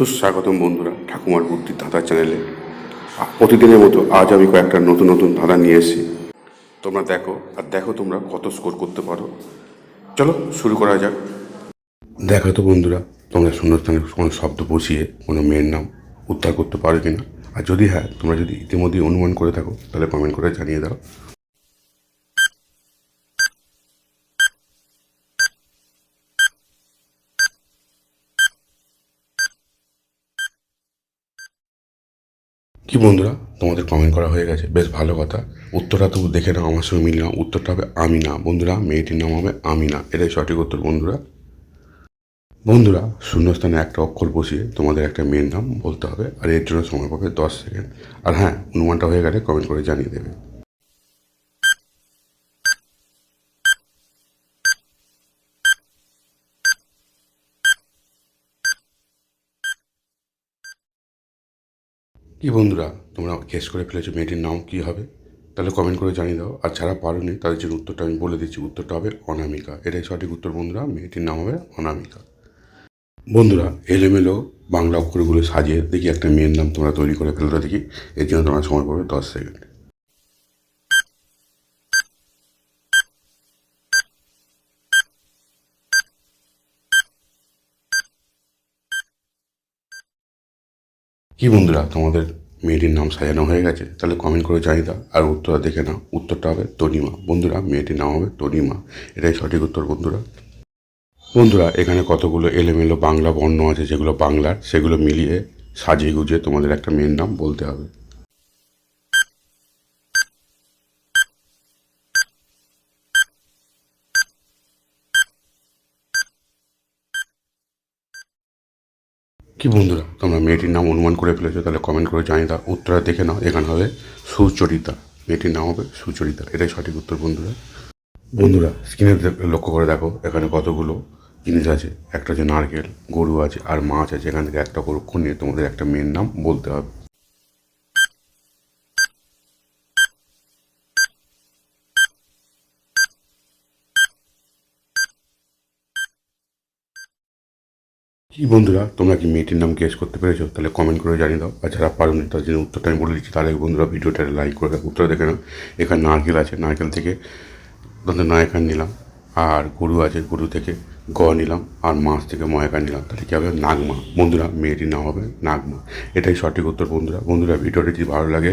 সুস্বাগতম বন্ধুরা ঠাকুমার বুদ্ধির ধাঁধা চ্যানেলে। প্রতিদিনের মতো আজ আমি কয়েকটা নতুন নতুন ধাঁধা নিয়ে এসেছি। তোমরা দেখো, আর দেখো তোমরা কত স্কোর করতে পারো। চলো, শুরু করা যাক। দেখো তো বন্ধুরা, তোমরা শূন্যস্থানে কোনো শব্দ বসিয়ে কোনো মেয়ের নাম উদ্ধার করতে পারো কিনা। আর যদি হ্যাঁ তোমরা যদি ইতিমধ্যে অনুমান করে থাকো, তাহলে কমেন্ট করে জানিয়ে দাও। কি বন্ধুরা? তোমাদের কমেন্ট করা হয়ে গেছে। বেশ ভালো কথা। উত্তরটা তবু দেখে নাও, আমার সঙ্গে মিল নাও। উত্তরটা হবে আমি না বন্ধুরা, মেয়েটির নাম হবে আমি না এটাই সঠিক উত্তর, বন্ধুরা। বন্ধুরা, শূন্যস্থানে একটা অক্ষর বসিয়ে তোমাদের একটা মেয়ের নাম বলতে হবে, আর এর জন্য সময় পাবে দশ সেকেন্ড। আর হ্যাঁ অনুমানটা হয়ে গেলে কমেন্ট করে জানিয়ে দেবে। কি বন্ধুরা, তোমরা গেস করে ফেলেছো মেয়েটির নাম কি হবে? তাহলে কমেন্ট করে জানিয়ে দাও। আর যারা পারোনি, তাদের জন্য উত্তরটা আমি বলে দিচ্ছি। উত্তরটা হবে অনামিকা। এটাই সঠিক উত্তর বন্ধুরা, মেয়েটির নাম হবে অনামিকা। বন্ধুরা, এলোমেলো বাংলা অক্ষরগুলো সাজিয়ে দেখি একটা মেয়ের নাম তোমরা তৈরি করে ফেলতে দেখি, এর জন্য তোমার সময় পড়বে দশ সেকেন্ড। কি বন্ধুরা, তোমাদের মেয়েটির নাম সাজানো হয়ে গেছে? তাহলে কমেন্ট করে জানিয়ে দাও, আর উত্তরটা দেখে নাও। উত্তরটা হবে তনিমা। বন্ধুরা, মেয়েটির নাম হবে তনিমা। এটাই সঠিক উত্তর, বন্ধুরা। বন্ধুরা, এখানে কতগুলো এলোমেলো বাংলা বর্ণ আছে, যেগুলো বাংলার, সেগুলো মিলিয়ে সাজিয়ে গুজিয়ে তোমাদের একটা মেয়ের নাম বলতে হবে। কি বন্ধুরা, তোমরা মেয়েটির নাম অনুমান করে ফেলেছো, তাহলে কমেন্ট করে জানিয়ে দাও, উত্তরা দেখে নাও, এখানে হবে সুচরিতা, মেয়েটির নাম হবে সুচরিতা, এটাই সঠিক উত্তর বন্ধুরা। বন্ধুরা স্ক্রিনে লক্ষ্য করে দেখো, এখানে কতগুলো জিনিস আছে, একটা হচ্ছে নারকেল, গরু আছে, আর মাছ আছে, এখান থেকে একটা গরু নিয়ে তোমাদের একটা মেয়ের নাম বলতে হবে। কি বন্ধুরা, তোমরা কি মেয়েটির নাম গেস করতে পেরেছ? তাহলে কমেন্ট করে জানিয়ে দাও। আর যারা পারোনি তার জন্য উত্তরটা আমি বলে দিচ্ছি। আগে বন্ধুরা ভিডিওটা লাইক করে দাও উত্তর দেখে নাও। এখানে নারকেল আছে। নারকেল থেকে তোমাদের নয়কান নিলাম। আর গরু আছে, গরু থেকে গ নিলাম। আর মাছ থেকে ময়কান নিলাম। তাহলে কী হবে? নাগমা। বন্ধুরা, মেয়েটির নাম হবে নাগমা। এটাই সঠিক উত্তর, বন্ধুরা। বন্ধুরা, ভিডিওটি যদি ভালো লাগে,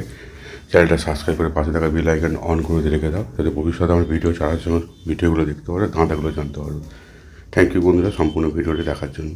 চ্যানেলটা সাবস্ক্রাইব করে পাশে থাকা বেল আইকন অন করে দিয়ে রেখে দাও। যাতে ভবিষ্যতে আমার ভিডিও ছাড়ার সময় ভিডিওগুলো দেখতে পারো ধাঁধাগুলো জানতে পারো। থ্যাংক ইউ বন্ধুরা, সম্পূর্ণ ভিডিওটি দেখার জন্য।